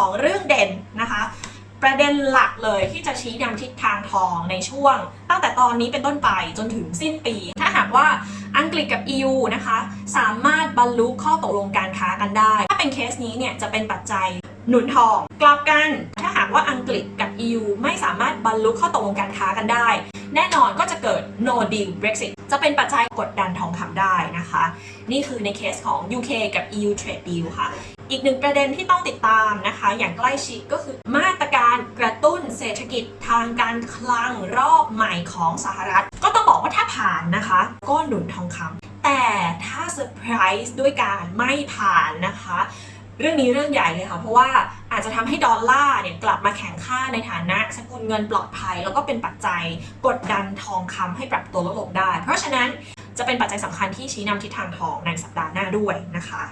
สองเรื่องเด่นนะคะ ประเด็นหลักเลยที่จะชี้นำทิศทางทองในช่วง ตั้งแต่ตอนนี้เป็นต้นไปจนถึงสิ้นปี ถ้าหากว่าอังกฤษกับ EU นะคะ สามารถบรรลุข้อตกลงการค้ากันได้ ถ้าเป็นเคสนี้เนี่ยจะเป็นปัจจัยหนุนทอง กลับกันถ้าหากว่าอังกฤษกับ EU ไม่สามารถบรรลุข้อตกลงการค้ากันได้ แน่นอนก็จะเกิด no deal Brexit จะเป็นปัจจัยกดดันทองคำได้นะคะ นี่คือในเคสของ UK กับ EU trade deal ค่ะ อีกหนึ่งประเด็นที่ต้องติดตามนะคะ อย่างใกล้ชิดก็คือมาตรการกระตุ้นเศรษฐกิจทางการคลังรอบใหม่ของสหรัฐ ก็ต้องบอกว่าถ้าผ่านนะคะ ก็หนุนทองคำแต่ถ้าเซอร์ไพรส์ด้วยการไม่ผ่านนะคะ เรื่องนี้เรื่องใหญ่เลยค่ะ เพราะว่าอาจจะทำให้ดอลลาร์เนี่ยกลับมาแข็งค่าในฐานะสกุลเงินปลอดภัย แล้วก็เป็นปัจจัยกดดันทองคำให้ปรับตัวลดลงได้ เพราะฉะนั้นจะเป็นปัจจัยสำคัญที่ชี้นำทิศทางทองในสัปดาห์หน้าด้วยนะคะ